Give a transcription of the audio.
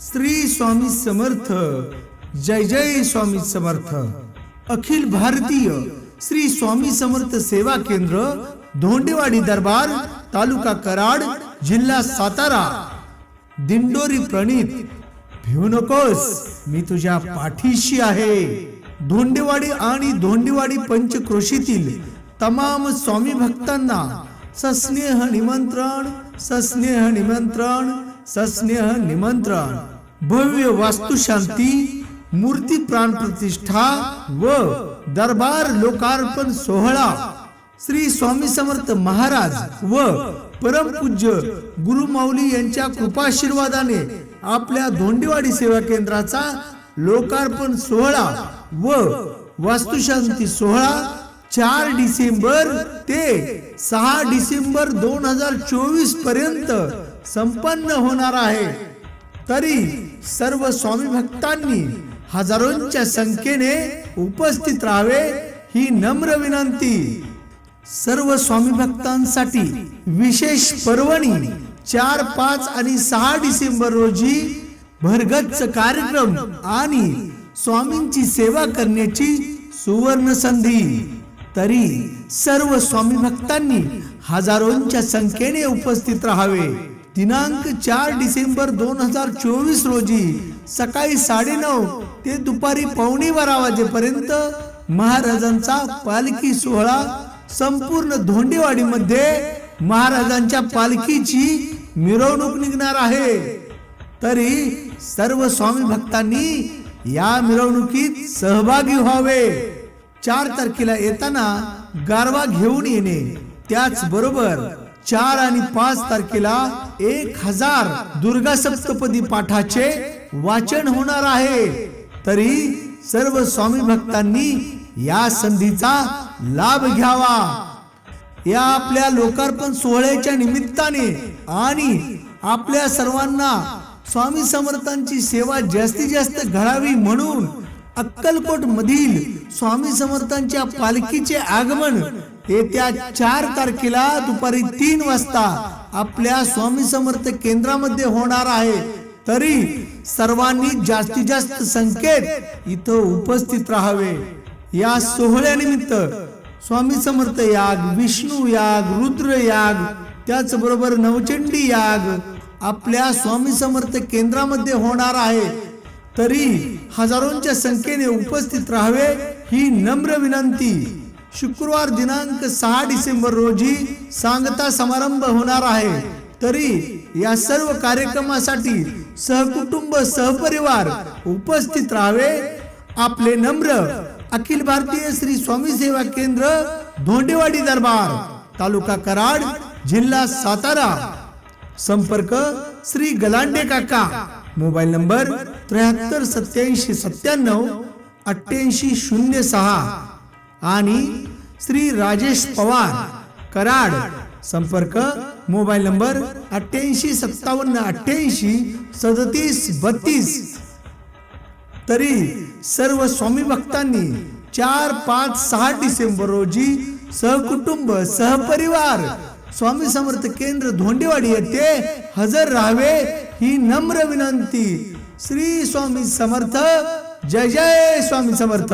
श्री स्वामी समर्थ. जय जय स्वामी समर्थ. अखिल भारतीय श्री स्वामी समर्थ सेवा केंद्र धोंडेवाडी दरबार तालुका कराड जिल्हा सातारा. दिंडोरी प्रणित भिवू नकोस मी तुझ्या पाठीशी आहे. धोंडेवाडी आणि धोंडेवाडी पंचक्रोशीतील तमाम स्वामी भक्तांना सस्नेह निमंत्रण सस्नेह निमंत्रण. सस्नेह निमंत्रण भव्य वास्तुशांती मूर्ती प्राण प्रतिष्ठा व दरबार लोकार्पण सोहळा. श्री स्वामी समर्थ महाराज व परमपूज्य गुरुमाऊली यांच्या कृपाशीर्वादाने आपल्या धोंडेवाडी सेवा केंद्राचा लोकार्पण सोहळा व वास्तुशांती सोहळा चार डिसेंबर ते सहा डिसेंबर दोन हजार चोवीसपर्यंत संपन्न होणार आहे. तरी सर्व स्वामी भक्तांनी हजारोंच्या संख्येने उपस्थित राहावे ही नम्र विनंती. सर्व स्वामी भक्तांसाठी विशेष पर्वणी चार पाच आणि सहा डिसेंबर रोजी भरगच्च कार्यक्रम आणि स्वामींची सेवा करण्याची सुवर्ण संधी. तरी सर्व स्वामी भक्तांनी हजारोंच्या संख्येने उपस्थित राहावे. दिनांक चार डिसेंबर दोन हजार चोवीस रोजी सकाळी साडेनऊ ते दुपारी पावणे बारा वाजेपर्यंत महाराजांचा पालखी सोहळा संपूर्ण धोंडेवाडीमध्ये महाराजांच्या पालखीची मिरवणूक निघणार आहे. तरी सर्व स्वामी भक्तांनी या मिरवणुकीत सहभागी व्हावे. चार तारखेला येताना गारवा घेऊन येणे. त्याचबरोबर चार आणि पाच तारखेला एक हजार दुर्गा सप्तपदी पाठाचे वाचन होणार आहे. तरी सर्व स्वामी भक्तांनी या संधीचा लाभ घ्यावा. या आपल्या लोकार्पण सोहळ्याच्या निमित्ताने आणि आपल्या सर्वांना स्वामी समर्थांची सेवा जास्तीत जास्त घडावी म्हणून अक्कलकोट मधील स्वामी समर्थांच्या पालखीचे आगमन येत्या चार तारखेला दुपारी तीन वाजता आपल्या स्वामी समर्थ केंद्रामध्ये होणार आहे. तरी सर्वांनी जास्तीत जास्त संख्येत इथं उपस्थित राहावे. या सोहळ्यानिमित्त स्वामी समर्थ याग विष्णू याग रुद्र याग त्याचबरोबर नवचंडी याग आपल्या स्वामी समर्थ केंद्रामध्ये होणार आहे. तरी हजारोंच्या संख्येने उपस्थित राहावे ही नम्र विनंती. शुक्रवार दिनांक सहा डिसेंबर रोजी सांगता समारंभ होणार आहे. तरी या सर्व कार्यक्रमासाठी सहकुटुंब सहपरिवार उपस्थित राहावे. आपले नम्र अखिल भारतीय श्री स्वामी सेवा केंद्र धोंडेवाडी दरबार तालुका कराड जिल्हा सातारा. संपर्क श्री गलांडे काका. मोबाईल नंबर त्र्याहत्तर सत्याऐंशी सत्त्याण्णव अठ्ठ्याऐंशी शून्य सहा. आणि श्री राजेश पवार कराड. संपर्क मोबाईल नंबर अठ्ठ्याऐंशी सत्तावन्न अठ्ठ्याऐंशी सदतीस बत्तीस. तरी सर्व स्वामी भक्तांनी चार पाच सहा डिसेंबर रोजी सहकुटुंब सहपरिवार स्वामी समर्थ केंद्र धोंडेवाडी येथे हजर राहावे. ही नम्र विनंती. श्री स्वामी समर्थ. जय जय स्वामी समर्थ.